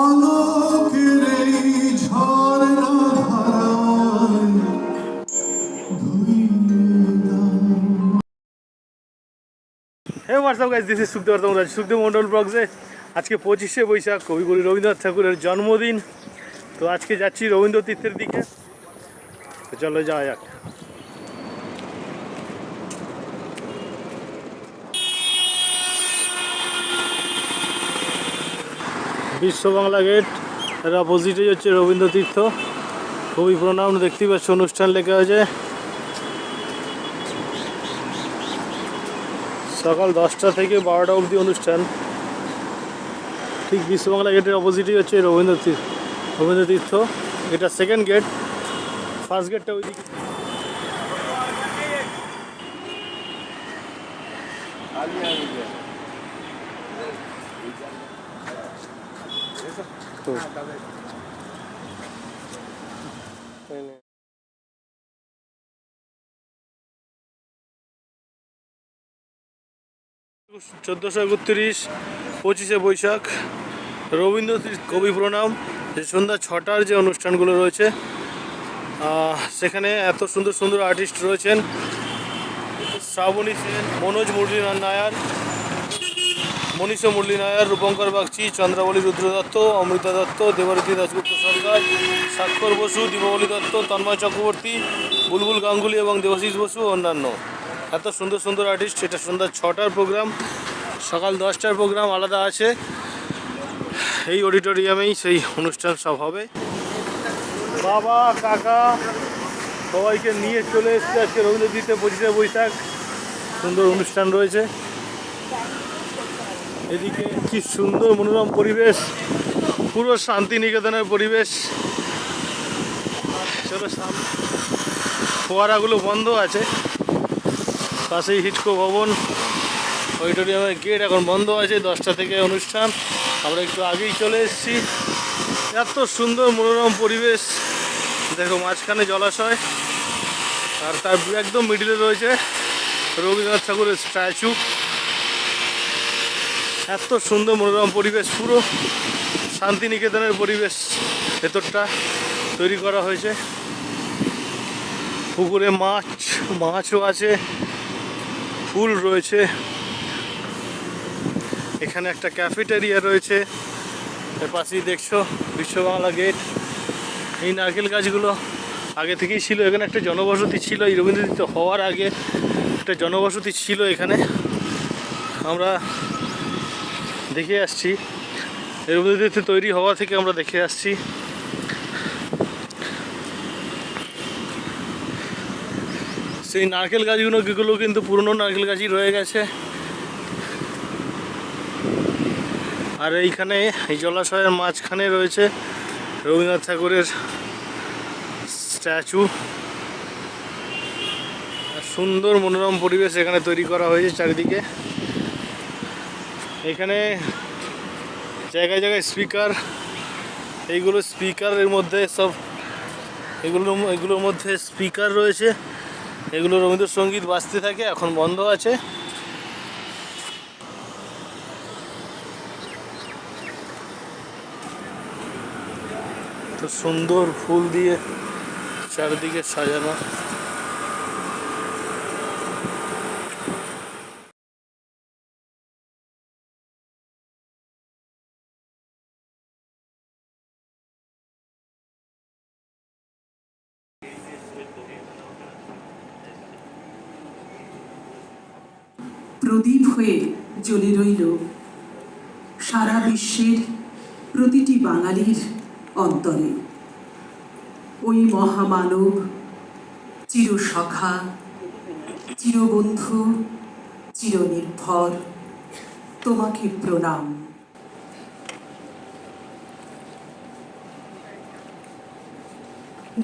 আলোকের এই ঝর্ণা ধারায় hey what's up guys this is Sukhdev তোমরা সুখদেব মন্ডল ব্লগসে আজকে পঁচিশে বৈশাখ কবিগুরু রবীন্দ্রনাথ ঠাকুরের জন্মদিন। তো আজকে যাচ্ছি রবীন্দ্র তীর্থের দিকে চলো যাওয়া যাক। বিশ্ব বাংলা গেট, এর অপোজিটে হচ্ছে রবীন্দ্র তীর্থ কবি প্রণাম দেখতেই পাচ্ছ, অনুষ্ঠান লেখা হয়েছে। সকাল দশটা থেকে বারোটা অবধি অনুষ্ঠান। ঠিক বিশ্ববাংলা গেটের অপোজিটই হচ্ছে রবীন্দ্র তীর্থ রবীন্দ্র তীর্থ এটা সেকেন্ড গেট ফার্স্ট গেটটা ওই ওইদিকে তো চোদ্দোশো একত্রিশ, পঁচিশে বৈশাখ রবীন্দ্র কবি প্রণাম, যে সন্ধ্যা ছটার যে অনুষ্ঠানগুলো রয়েছে সেখানে এত সুন্দর সুন্দর আর্টিস্ট রয়েছেন। শ্রাবণী সেন, মনোজ মুরলী নায়ার মনীষা মুরলী নায়ার, রূপঙ্কর বাগচি, চন্দ্রাবলী রুদ্র দত্ত, অমৃতা দত্ত, দেবরতী দাসগুপ্ত সরকার স্বাক্ষর বসু, দীপাবলি দত্ত, তন্ময় চক্রবর্তী, বুলবুল গাঙ্গুলি এবং দেবাশিস বসু অন্যান্য। এত সুন্দর সুন্দর আর্টিস্ট এটা সন্ধ্যা ছটার প্রোগ্রাম সকাল দশটার প্রোগ্রাম আলাদা আছে। এই অডিটোরিয়ামেই সেই অনুষ্ঠান সব হবে। বাবা, কাকা, সবাইকে নিয়ে চলে এসছে আজকে রবীন্দ্রজিতে পঁচিশে বৈশাখ। সুন্দর অনুষ্ঠান রয়েছে। এদিকে কি সুন্দর মনোরম পরিবেশ, পুরো শান্তিনিকেতনের পরিবেশ। চলো সামনে ফোয়ারাগুলো বন্ধ আছে। পাশেই হিটকো ভবন। অডিটোরিয়ামের গেট এখন বন্ধ আছে, দশটা থেকে অনুষ্ঠান। আমরা একটু আগেই চলে এসেছি। এত সুন্দর মনোরম পরিবেশ। দেখো মাঝখানে জলাশয়। আর তার একদম মিডিলে রয়েছে রবীন্দ্রনাথ ঠাকুরের স্ট্যাচু এত সুন্দর মনোরম পরিবেশ, পুরো শান্তিনিকেতনের পরিবেশ ভেতরটা তৈরি করা হয়েছে। পুকুরে মাছ, মাছও আছে, ফুল রয়েছে। এখানে একটা ক্যাফেটেরিয়া রয়েছে। এর পাশেই দেখছ বিশ্ব বাংলা গেট এই নারকেল গাছগুলো আগে থেকেই ছিল, এখানে একটা জনবসতি ছিল। এই রবীন্দ্রতীর্থ হওয়ার আগে একটা জনবসতি ছিল এখানে। আমরা দেখে আসছি। এই রবীন্দ্রতীর্থ তৈরি হওয়া থেকে আমরা দেখে আসছি। সেই নারকেল গাছগুলো গুলো কিন্তু পুরনো নারকেল গাছই রয়ে গেছে। আর এইখানে এই জলাশয়ের মাঝখানে রয়েছে রবীন্দ্রনাথ ঠাকুরের স্ট্যাচু। সুন্দর মনোরম পরিবেশ এখানে তৈরি করা হয়েছে চারিদিকে। এখানে জায়গায় জায়গায় স্পিকার এইগুলো স্পিকারের মধ্যে সব, এগুলো, এগুলোর মধ্যে স্পিকার রয়েছে। এগুলো রবীন্দ্রসঙ্গীত বাজতে থাকে, এখন বন্ধ আছে। তো সুন্দর ফুল দিয়ে চারিদিকে সাজানো। প্রদীপ হয়ে জ্বলে রইল। সারা বিশ্বের প্রতিটি বাঙালির অন্তরে। ওই মহামানব, চিরসখা, চিরবন্ধু, চিরনির্ভর, তোমাকে প্রণাম।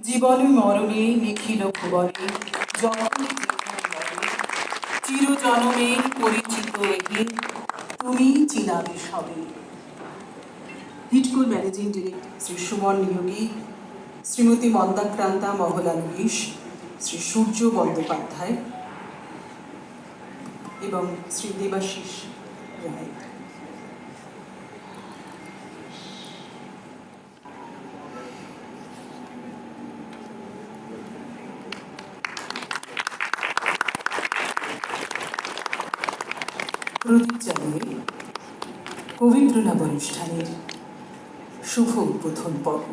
জীবনে মরণে নিখিল ভুবনে যখন চিরজনমে পরিচিত রেখে তুমি চিনাবে সবে। হিটকোর ম্যানেজিং ডিরেক্টর শ্রী সুমন নিয়োগী, শ্রীমতী মন্দাক্রান্তা মহলানবিশ শ্রী সূর্য বন্দ্যোপাধ্যায় এবং শ্রী দেবাশিস রায়। পর্ব।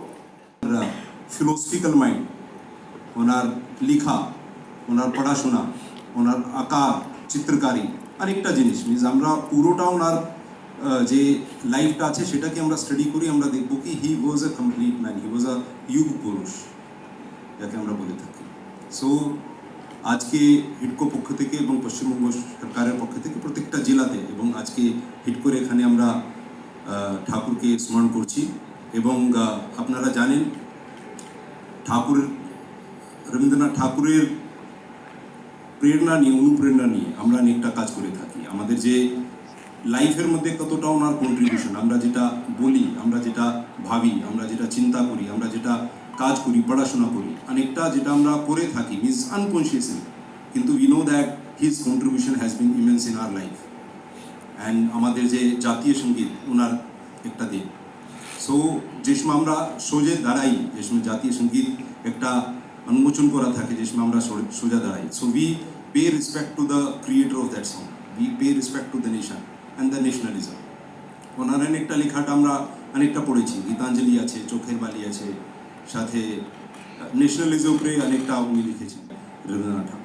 ফিলোসফিক্যাল মাইন্ড ওনার লেখা, ওনার পড়াশোনা, ওনার আঁকা চিত্রকারি, আরেকটা জিনিস মিনস আমরা পুরোটা ওনার যে লাইফটা আছে সেটাকে আমরা স্টাডি করি, আমরা দেখব কি হি ওয়াজ এ কমপ্লিট ম্যান হি ওয়াজ আ ইউগ পুরুষ, যাকে আমরা বলে থাকি। সো আজকে হিডকো পক্ষ থেকে এবং পশ্চিমবঙ্গ সরকারের পক্ষ থেকে প্রত্যেকটা জেলাতে এবং আজকে হিট করে এখানে আমরা ঠাকুরকে স্মরণ করছি এবং আপনারা জানেন, ঠাকুর, রবীন্দ্রনাথ ঠাকুরের প্রেরণা নিয়ে, অনুপ্রেরণা নিয়ে আমরা অনেকটা কাজ করে থাকি। আমাদের যে লাইফের মধ্যে কতটা ওনার কন্ট্রিবিউশন আমরা যেটা বলি, আমরা যেটা ভাবি, আমরা যেটা চিন্তা করি, আমরা যেটা কাজ করি, পড়াশোনা করি, অনেকটা যেটা আমরা করে থাকি মিনস আনকনসিয়াসলি কিন্তু we know that his contribution has been immense in our life and আমাদের যে জাতীয় সংগীত ওনার একটা দিন। সো যে সময় আমরা সোজে দাঁড়াই যে সময় জাতীয় সংগীত একটা উন্মোচন করা থাকে যে সময় আমরা সোজা দাঁড়াই। So we pay respect to the creator of that song we pay respect to the nation and the nationalism ওনার অনেকটা লেখাটা আমরা অনেকটা পড়েছি। গীতাঞ্জলি আছে, চোখের বালি আছে, সাথে ন্যাশনালিজম উপরে অনেকটা উনি লিখেছেন। রবীন্দ্রনাথ ঠাকুর।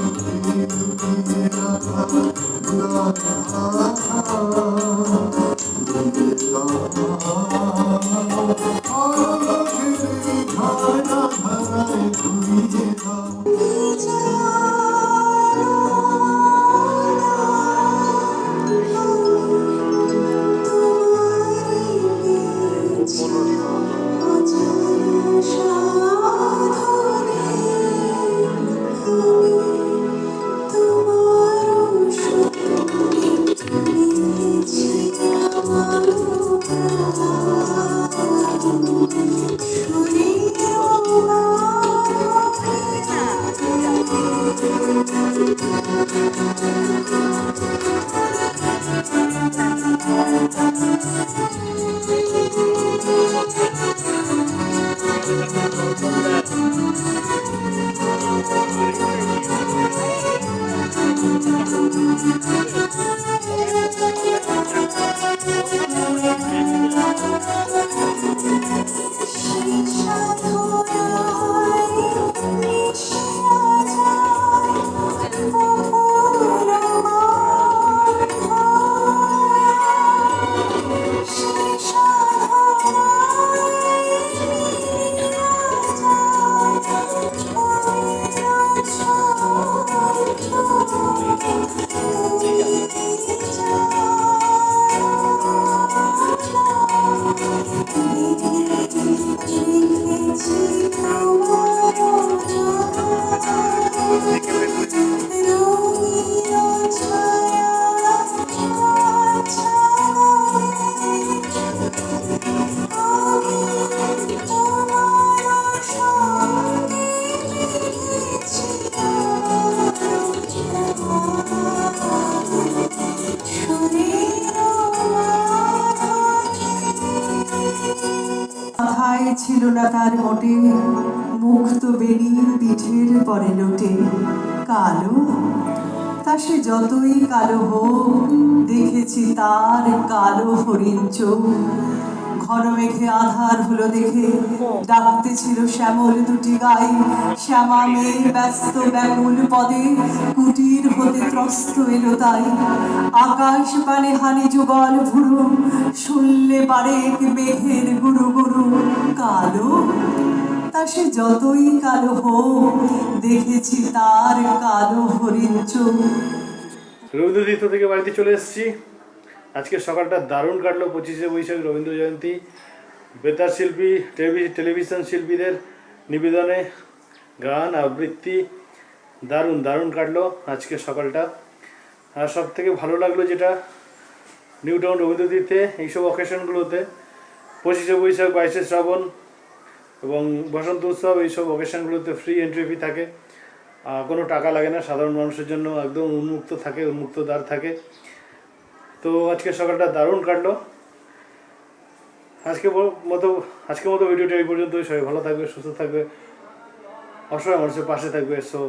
Thank you. ছিল না তার মোটে মুক্ত বেনি পিঠের পরে লোটে। কালো, তা সে যতই কালো হোক, দেখেছি তার কালো হরিণ চোখ। ঘন মেঘে আধার হলো দেখে ডাকতে ছিল শ্যামল দুটি গাই। শ্যামা মেয়ে ব্যস্ত ব্যাকুল পদে, কুটির হতে ত্রস্ত এলো তাই। আকাশ পানে হানি যুগল ভুরু, শুনলে বারেক মেঘের গুরু গুরু কালো? তা সে যতই কালো হোক, দেখেছি তার কালো হরিণ চোখ। রবীন্দ্রতীর্থ থেকে বাড়িতে চলে এসেছি। আজকে সকালটা দারুণ কাটলো পঁচিশে বৈশাখ রবীন্দ্র জয়ন্তী। বেতার শিল্পী, টেলিভি- টেলিভিশন শিল্পীদের নিবেদনে গান, আবৃত্তি দারুণ দারুণ কাটলো আজকে সকালটা। আর সব থেকে ভালো লাগল যেটা নিউ টাউন এইসব অকেশনগুলোতে পঁচিশে বৈশাখ, বাইশে শ্রাবণ এবং বসন্ত উৎসব, এইসব অকেশনগুলোতে ফ্রি এন্ট্রি ফি থাকে। কোনো টাকা লাগে না, সাধারণ মানুষের জন্য একদম উন্মুক্ত থাকে, উন্মুক্ত দ্বার থাকে। তো আজকে সকালটা দারুণ কাটলো। আজকে মতো, আজকের মতো ভিডিওটা এই পর্যন্ত সবাই ভালো থাকবে, সুস্থ থাকবে। অসহায় মানুষের পাশে থাকবে সো